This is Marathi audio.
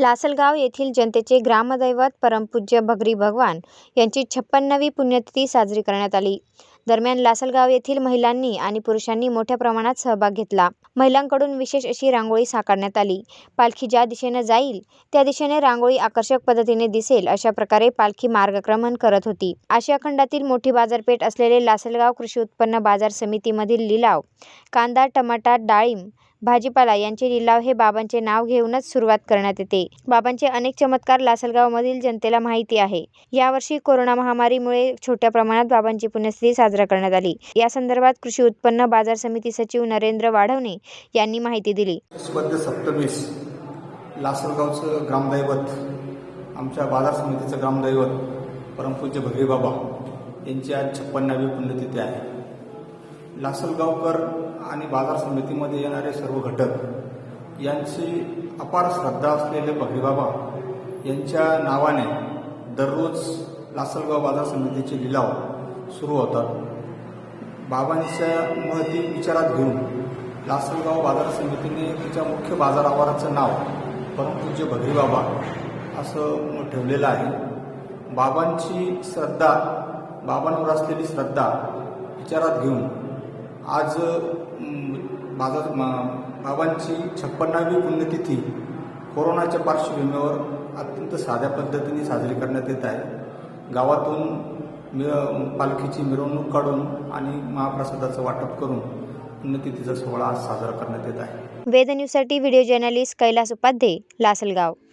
लासलगाव येथील जनतेचे ग्रामदैवत परमपूज्य भगरी भगवान यांची छप्पन्नावी पुण्यतिथी साजरी करण्यात आली. दरम्यान लासलगाव येथील महिलांनी आणि पुरुषांनी मोठ्या प्रमाणात सहभाग घेतला. महिलांकडून विशेष अशी रांगोळी साकारण्यात आली. पालखी ज्या दिशेने जाईल त्या दिशेने रांगोळी आकर्षक पद्धतीने दिसेल अशा प्रकारे पालखी मार्गक्रमण करत होती. आशिया खंडातील मोठी बाजारपेठ असलेले लासलगाव कृषी उत्पन्न बाजार समितीमधील लिलाव कांदा टमाटा डाळिंब भाजीपाला यांचे लिलाव हे बाबांचे नाव घेऊनच सुरुवात करण्यात येते. बाबांचे अनेक चमत्कार लासलगावमधील जनतेला माहिती आहे. यावर्षी कोरोना महामारीमुळे छोट्या प्रमाणात बाबांची पुण्यस्थिती साजरा साजरा करण्यात आली. या संदर्भात कृषी उत्पन्न बाजार समिती सचिव नरेंद्र वाढवणे यांनी माहिती दिली. स्पर्ध सप्तमीस लासलगावचं ग्रामदैवत आमच्या बाजार समितीचं ग्रामदैवत परमपूज्य भगरी बाबा यांची आज छप्पन्नावी पुण्यतिथी आहे. लासलगावकर आणि बाजार समितीमध्ये येणारे सर्व घटक यांची अपार श्रद्धा असलेले भगरी बाबा यांच्या नावाने दररोज लासलगाव बाजार समितीचे लिलाव सुरू होतात. बाबांच्या महती विचारात घेऊन लासलगाव बाजार समितीने तिच्या मुख्य बाजार नाव परमपूज्य भगरी बाबा असं ठेवलेलं आहे. बाबांची श्रद्धा बाबांवर असलेली श्रद्धा विचारात घेऊन आज बाजार म- बाबांची छप्पन्नावी पुण्यतिथी कोरोनाच्या पार्श्वभूमीवर अत्यंत साध्या पद्धतीने साजरी करण्यात येत आहे. गावातून पालखीची मिरवणूक काढून आणि महाप्रसादाचं वाटप करून पुण्यतिथीचा सोहळा आज साजरा करण्यात येत आहे. वेद न्यूजसाठी व्हिडिओ जर्नलिस्ट कैलास उपाध्ये लासलगाव.